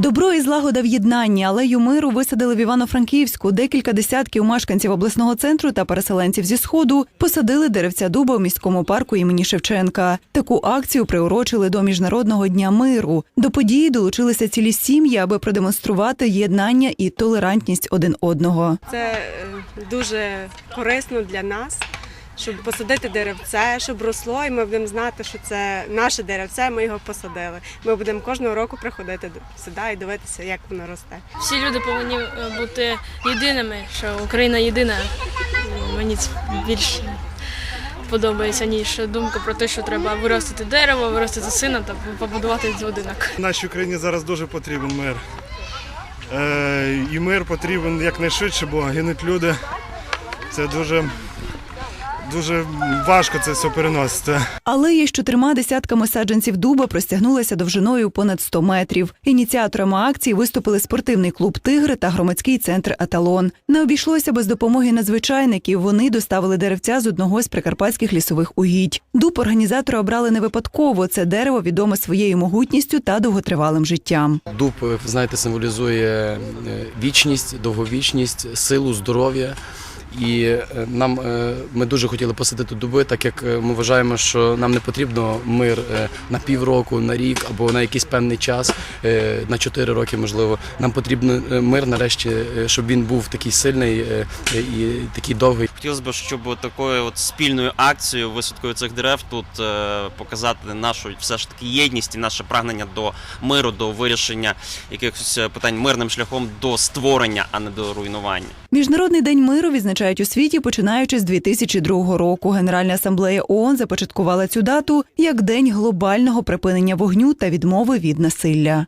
Добро і злагода в єднанні алею миру висадили в Івано-Франківську. Декілька десятків мешканців обласного центру та переселенців зі сходу посадили деревця дуба у міському парку імені Шевченка. Таку акцію приурочили до міжнародного дня миру. До події долучилися цілі сім'ї, аби продемонструвати єднання і толерантність один одного. Це е, дуже корисно для нас, щоб посадити деревце, щоб росло, і ми будемо знати, що це наше деревце, ми його посадили. Ми будемо кожного року приходити сюди і дивитися, як воно росте. Всі люди повинні е, бути єдиними, що Україна єдина. Мені це більше подобається, ніж думка про те, що треба виростити дерево, виростити сина та побудувати будинок. Нашій Україні зараз дуже потрібен мир. Е, і мир потрібен якнайшвидше, бо гинуть люди. Це дуже, дуже важко це все переносити. Алея з чотирма десятками саджанців дуба простягнулася довжиною понад 100 метрів. Ініціаторами акції виступили спортивний клуб Тигри та громадський центр Еталон. Не обійшлося без допомоги надзвичайників. Вони доставили деревця з одного з прикарпатських лісових угідь. Дуб організатори обрали не випадково. Це дерево відоме своєю могутністю та довготривалим життям. Дуб, знаєте, символізує е, вічність, довговічність, силу, здоров'я. І е, нам е, ми дуже хотіли посадити дуби, так як е, ми вважаємо, що нам не потрібно мир на півроку, на рік або на якийсь певний час, на чотири роки, можливо. Нам потрібен мир, нарешті, щоб він був такий сильний і такий довгий. Хотілося б, щоб такою от спільною акцією, висадкою цих дерев тут е, показати нашу все ж таки єдність і наше прагнення до миру, до вирішення якихось е, питань мирним шляхом до створення, а не до руйнування. Міжнародний день миру відзначають у світі, починаючи з 2002 року. Генеральна асамблея ООН започаткувала цю дату як день глобального припинення вогню та відмови від насилля.